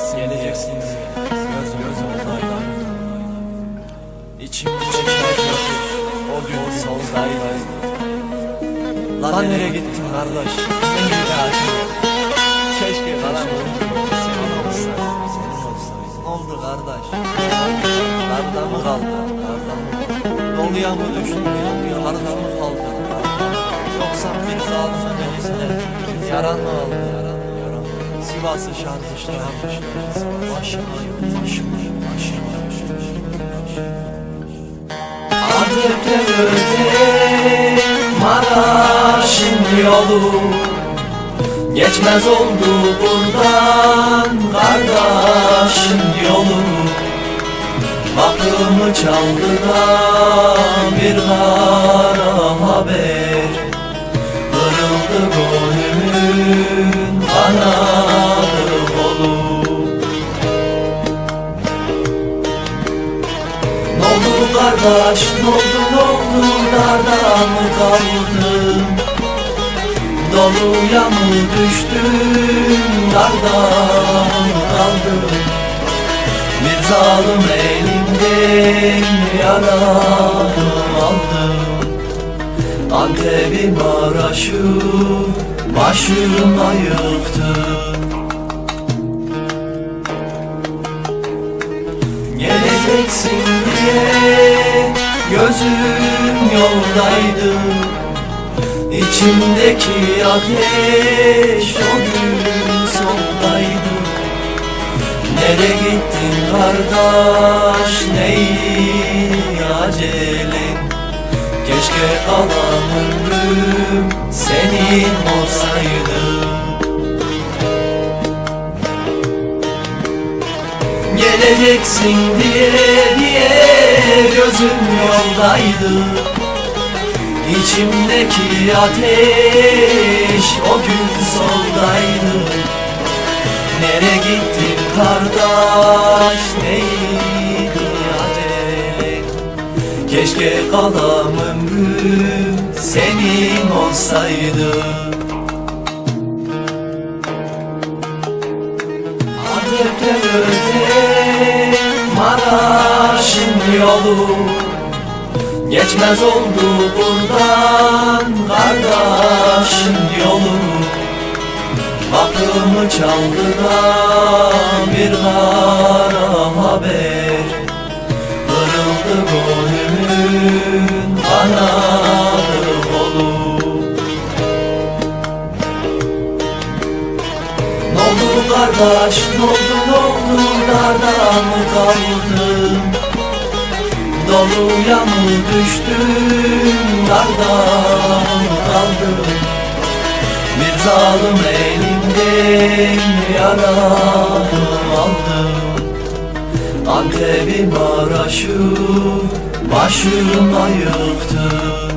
geleceksin, geleceksin Göz göz oradaydı İçim içim çarpıyor O gün soldaydı Lan nereye gittin kardeş? Ne ilacın? Keşke kalan senin olsaydı Senin olsaydı Ne oldu kardeş? Karda mı kaldın? Karda mı? Doluya mı düştün? Karda mı kaldın? Yoksa bir kaldın elimde Yaran mı oldu? Yaran mı? Yaran mı? Sivas'ı şarkışlar Başıma yok, başıma yok, başıma yok Antep'ten öte Maraş'ın yolu Geçmez oldu buradan kardeşin yolu Kapımı çaldı da bir kara haber Kırıldı gönlümün kanadı kardeş, ne oldu, ne oldu, darda mı kaldın? Doluya mı düştün, darda mı kaldın? Bir zalim elimden yaramı aldım Antep'i Maraş'ı başıma yıktım gözüm yoldaydı. İçimdeki ateş o gün sondaydı. Nereye gittin kardeş? Neydi acelen Keşke kalan ömrüm senin olsaydı Geleceksin diye diye gözüm yoldaydı. İçimdeki ateş o gün soldaydı. Nere gittin kardeş neydi acele Keşke kalan ömrüm senin olsaydı. Antep'ten öte Maraş'ın yolu Geçmez oldu buradan kardeşin yolu Kapımı çaldı da bir kara haber. Kırıldı gönlümün kanadı kardeş, ne oldu, ne oldu, darda mı kaldın? Doluya mı düştün, darda mı kaldın? Bir zalim elimden yaramı aldım Antep'i Maraş'ı başıma yıktım